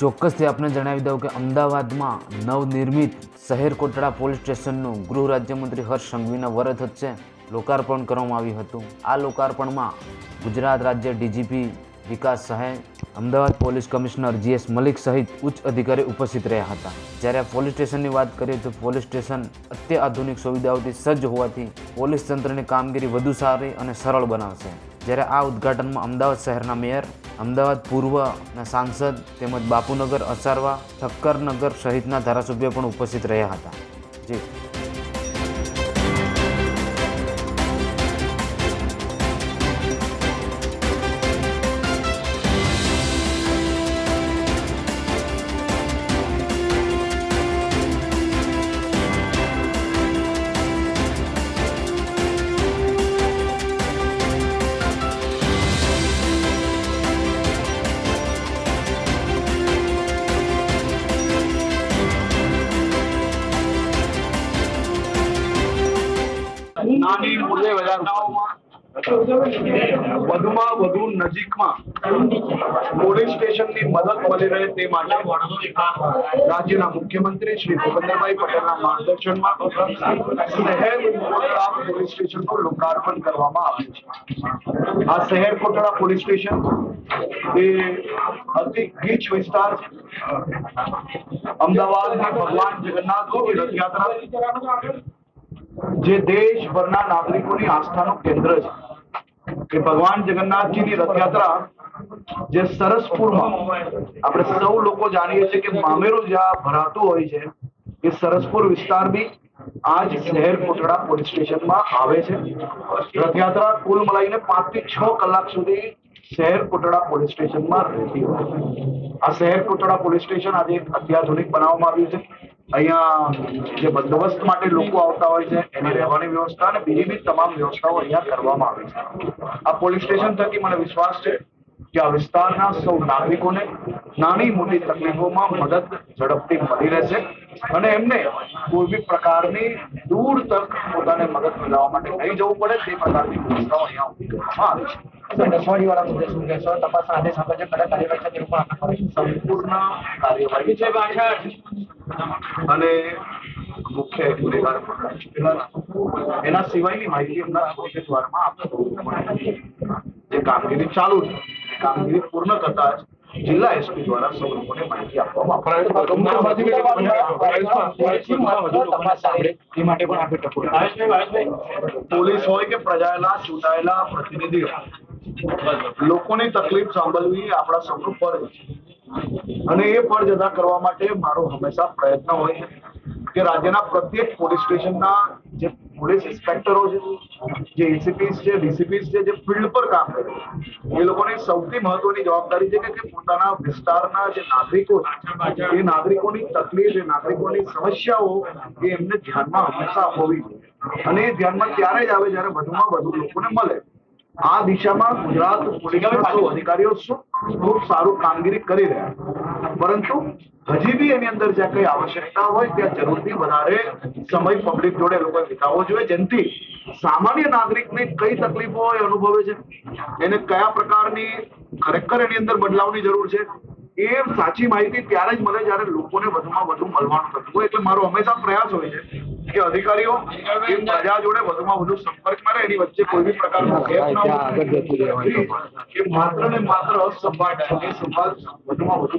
ચોક્કસથી આપને જણાવી દઉં કે અમદાવાદમાં નવનિર્મિત શહેર કોટડા પોલીસ સ્ટેશનનું ગૃહ રાજ્યમંત્રી હર્ષ સંઘવીના વરદ વચ્ચે લોકાર્પણ કરવામાં આવ્યું હતું. આ લોકાર્પણમાં ગુજરાત રાજ્ય DGP Vikas Sahay, Ahmedabad police commissioner GS Malik સહિત ઉચ્ચ અધિકારી ઉપસ્થિત રહ્યા હતા. જ્યારે પોલીસ સ્ટેશનની વાત કરીએ તો પોલીસ સ્ટેશન અત્યાધુનિક સુવિધાઓથી સજ્જ હોવાથી પોલીસ તંત્રની કામગીરી વધુ સારી અને સરળ બનાવશે. જ્યારે આ ઉદ્ઘાટનમાં અમદાવાદ શહેરના મેયર, અમદાવાદ પૂર્વના સાંસદ તેમજ બાપુનગર અસારવા, ઠક્કરનગર સહિતના ધારાસભ્યો પણ ઉપસ્થિત રહ્યા હતા. જી. નાની મૂલ્ય ઘટનાઓમાં વધુમાં વધુ નજીકમાં પોલીસ સ્ટેશનની મદદ મળી રહે તે માટે રાજ્યના મુખ્યમંત્રી શ્રી ભૂપેન્દ્રભાઈ પટેલના માર્ગદર્શનમાં શહેર કોટડા પોલીસ સ્ટેશનનું લોકાર્પણ કરવામાં આવ્યું છે. આ શહેર કોટડા પોલીસ સ્ટેશન એ અતિ ગીચ વિસ્તાર અમદાવાદ ભગવાન જગન્નાથ રથયાત્રા જે દેશભરના નાગરિકોની આસ્થાનું કેન્દ્ર છે. કે ભગવાન જગન્નાથજીની રથયાત્રા જે સરસપુરમાં આપણે સૌ લોકો જાણીએ છીએ કે મામેરું જ્યાં ભરાતું હોય છે, એ સરસપુર વિસ્તાર બી આજ શહેર કોટડા પોલીસ સ્ટેશનમાં આવે છે. રથયાત્રા કુલ મળીને પાંચથી છ કલાક સુધી શહેર કોટડા પોલીસ સ્ટેશનમાં રહેતી હોય આ શહેર કોટડા પોલીસ સ્ટેશન આજે અત્યાધુનિક બનાવવામાં આવ્યું છે. અહીંયા જે બંદોબસ્ત માટે લોકો આવતા હોય છે એની રહેવાની વ્યવસ્થા અને બીજી બી તમામ વ્યવસ્થાઓ અહીંયા કરવામાં આવી છે. આ પોલીસ સ્ટેશન થકી મને વિશ્વાસ છે કે આ વિસ્તારના સૌ નાગરિકોને નાની મોટી તકલીફોમાં મદદ ઝડપથી મળી રહેશે અને એમને કોઈ બી પ્રકારની દૂર તક પોતાને મદદ મેળવવા માટે નહીં જવું પડે તે પ્રકારની વ્યવસ્થાઓ અહીંયા ઊભી કરવામાં આવી છે. દસવાડી વાળા મુદ્દે શું કહેશો તપાસના આદેશ આપે છે કડક કાર્યવાહી થતી એવું પણ આપણે સંપૂર્ણ કાર્યવાહી છે. અને મુખ્ય ગુનેગાર. એના સિવાયની માહિતી હમણાં જ વારમાં આપશે જે કામગીરી ચાલુ છે. કામગીરી પૂર્ણ થતા જ જિલ્લા એસપી દ્વારા સૌ લોકોને માહિતી આપવામાં એ માટે પણ આપણે ટકોર પોલીસ હોય કે પ્રજાના ચૂંટાયેલા પ્રતિનિધિઓ લોકોની તકલીફ સાંભળવી આપણા સૌનું ફરજ છે. અને એ ફરજ અદા કરવા માટે મારો હંમેશા પ્રયત્ન હોય છે કે રાજ્યના પ્રત્યેક પોલીસ સ્ટેશનના જે પોલીસ ઇન્સ્પેક્ટરો છે, જે એસીપીસ છે, ડીસીપીસ છે, જે ફિલ્ડ પર કામ કરે એ લોકોની સૌથી મહત્વની જવાબદારી છે કે કે પોતાના વિસ્તારના જે નાગરિકો છે, એ નાગરિકોની તકલીફ, એ નાગરિકોની સમસ્યાઓ એ એમને ધ્યાનમાં હંમેશા હોવી જોઈએ. અને એ ધ્યાનમાં ત્યારે જ આવે જ્યારે વધુમાં વધુ લોકોને મળે. આ દિશામાં ગુજરાત પોલીસના અધિકારીઓ ખૂબ સારું કામગીરી કરી રહ્યા પરંતુ હજી બી એની અંદર જ્યાં કઈ આવશ્યકતા હોય ત્યાં જરૂરથી વધારે સમય પબ્લિક જોડે લોકોએ વિતાવવો જોઈએ. જેનાથી સામાન્ય નાગરિકને કઈ તકલીફો એ અનુભવે છે? એને કયા પ્રકારની ખરેખર એની અંદર બદલાવની જરૂર છે? એ સાચી માહિતી ત્યારે જ મળે જ્યારે લોકોને વધુમાં વધુ મળવાનું થતું હોય. એટલે મારો હંમેશા પ્રયાસ હોય છે કે અધિકારીઓ એ પ્રજા જોડે વધુમાં વધુ સંપર્કમાં રહે એની વચ્ચે કોઈ બી પ્રકારનો ગેપ ના હોય એ માત્ર ને માત્ર સંભાળ એ સંભાળ વધુમાં વધુ.